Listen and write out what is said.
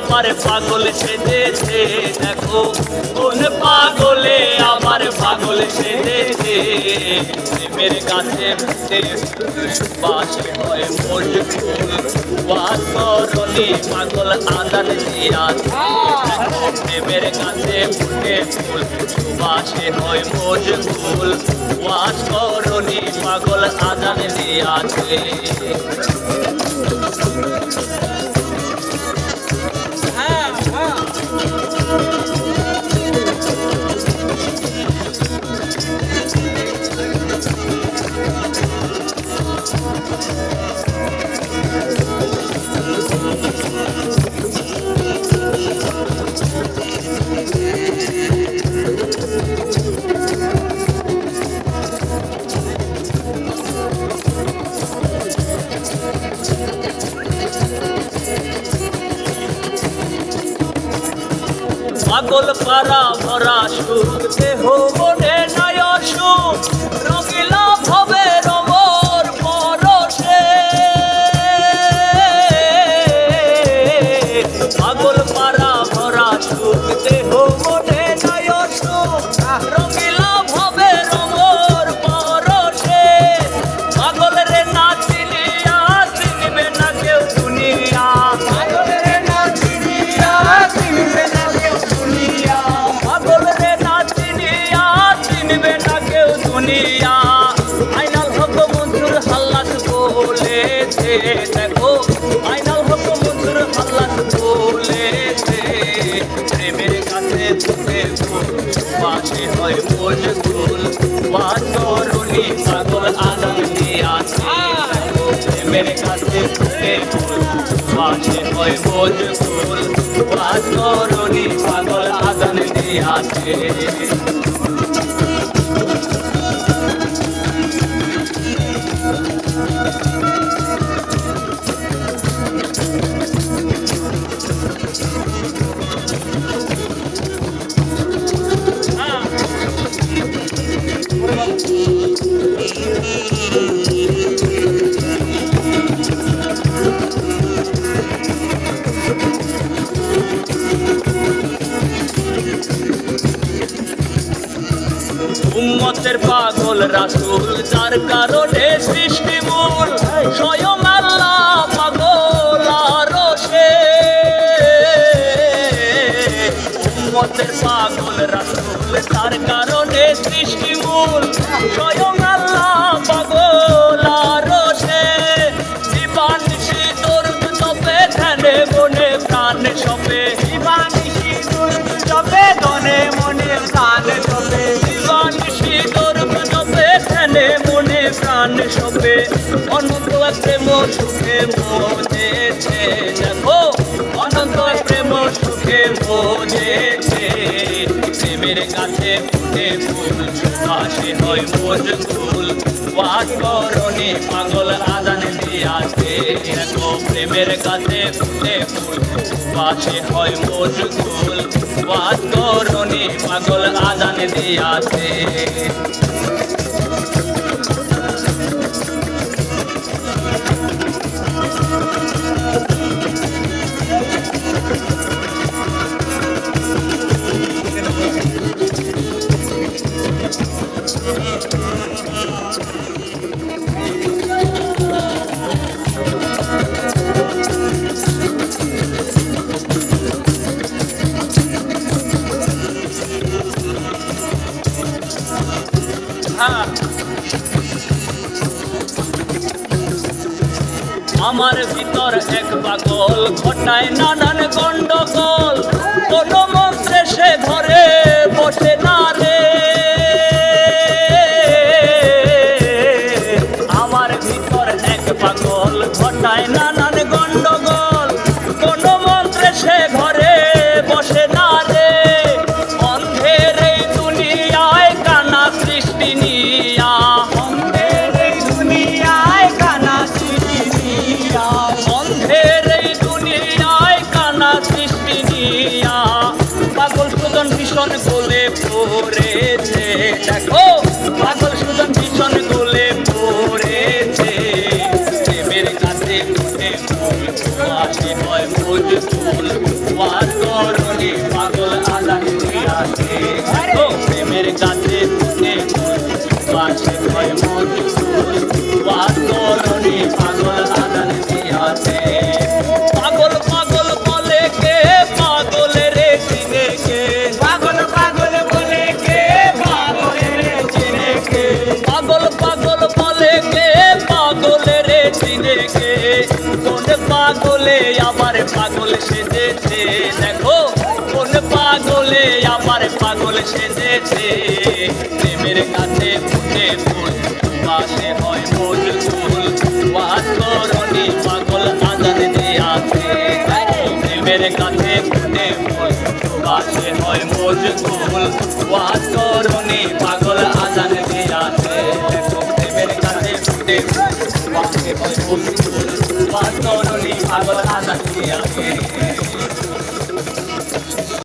আমার পাগল সেজেছে, দেখো কোন পাগলে আমার পাগল সেজেছে। প্রেমের ফুটে সুবাসে হয় মোর ফুল। বাস করনি পাগল আদান দিয়া প্রেমের গাছে ফুটে ফুল সুবাসে হয় মোর ফুল। বাস করনি পাগল আদান দিয়াছে পাগল পারা ভরা সুখ দেহ মনে নয় সুখ রঙিলা দুনিয়া। আইনাল হক মঞ্জুর হাল্লাত বলেছে, দেখো। আইনাল হক মঞ্জুর হাল্লাত বলেছে, প্রেমের কাছে ফুল পাশে হয় মোজ ফুল বাতরুনি পাগল আদম দিয়াছে প্রেমের কাছে ফুল পাশে হয় মোজ ফুল বাতরুনি পাগল আদম দিয়াছে উম্মতের পাগল রাসূল, যার কারণে সৃষ্টি মূল, স্বয়ং আল্লাহ পাগল আরও সে। উম্মতের পাগল রাসূল, যার কারণে সৃষ্টি মূল, স্বয়ং প্রাণ অনন্ত প্রেম সুখে মজেছে দেখো, অনন্ত প্রেম সুখে মজেছে প্রেমের কাছে ফুটে ফুল, সুবাসে হয় মোজ ফুল ওয়াজ করণে পাগল আদান দিয়াছে। দেখো, প্রেমের কাছে ফুটে ফুল, সুবাসে হয় মোজ ফুল ওয়াজ করণে পাগল আদান দিয়াছে। আমার ভিতর এক পাগল ঘটায় নানান গন্ডগোল। কোন মন্ত্রে সে ঘরে সৃষ্টি পাগলে আবার পাগল সেজেছে। দেখো, কোন পাগলে আবার পাগল সেজেছে। প্রেমের কাছে ফুটে ফুল, পাশে হয় মূল ফুল ওয়াজ পাগল আজাদ দিয়াছে প্রেমের কাছে ফুটে ফুল, পাশে হয় মূল ফুল ওয়াজ পাগল আজাদ দিয়াছে প্রেমের কাছে ফুটে ফুল, পাশে হয় মূল ফুল ওয়াজ করনি পাগল আজাদ দিয়াছে